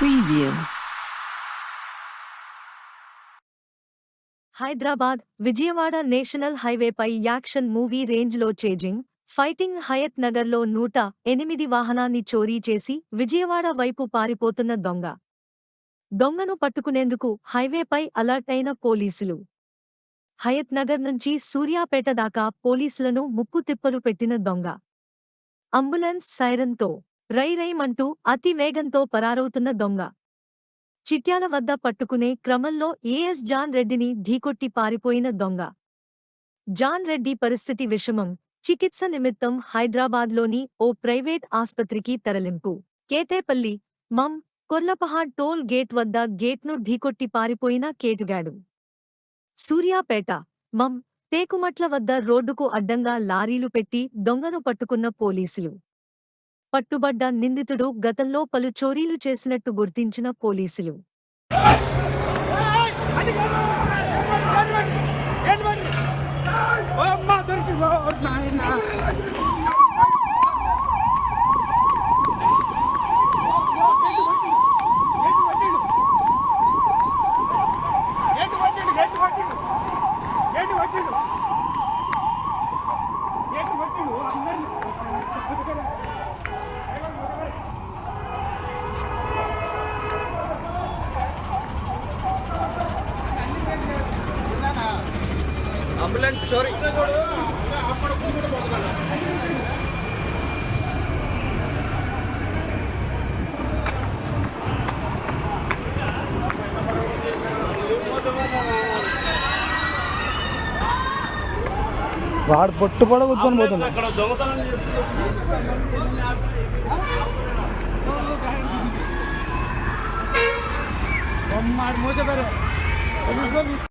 Preview. Hyderabad Vijayawada national హైవేపై action movie రేంజ్లో chasing fighting Hayath నగర్లో నూట ఎనిమిది వాహనాన్ని చోరీ చేసి విజయవాడ వైపు పారిపోతున్న దొంగ. దొంగను పట్టుకునేందుకు హైవేపై అలర్ట్ అయిన పోలీసులు. హయత్ నగర్ నుంచి సూర్యాపేట దాకా పోలీసులను ముప్పు తిప్పలు పెట్టిన దొంగ. అంబులెన్స్ సైరన్తో రై రైమంటూ అతి వేగంతో పరారవుతున్న దొంగ. చిట్యాల వద్ద పట్టుకునే క్రమంలో ఏఎస్ జాన్ రెడ్డిని ఢీకొట్టి పారిపోయిన దొంగ. జాన్ రెడ్డి పరిస్థితి విషమం. చికిత్స నిమిత్తం హైదరాబాద్లోని ఓ ప్రైవేట్ ఆస్పత్రికి తరలింపు. కేతేపల్లి మం కొర్లపహాడ్ టోల్ గేట్ వద్ద గేట్ను ఢీకొట్టి పారిపోయిన కేటుగాడు. సూర్యాపేట మం టేకుమట్ల వద్ద రోడ్డుకు అడ్డంగా లారీలు పెట్టి దొంగను పట్టుకున్న పోలీసులు. పట్టుబడ్డ నిందితుడు గతంలో పలు చోరీలు చేసినట్టు గుర్తించిన పోలీసులు. ఓ అంబులెన్స్ సారీ వాడు పొట్టు పొడ కూర్చొని పోతుంది మూత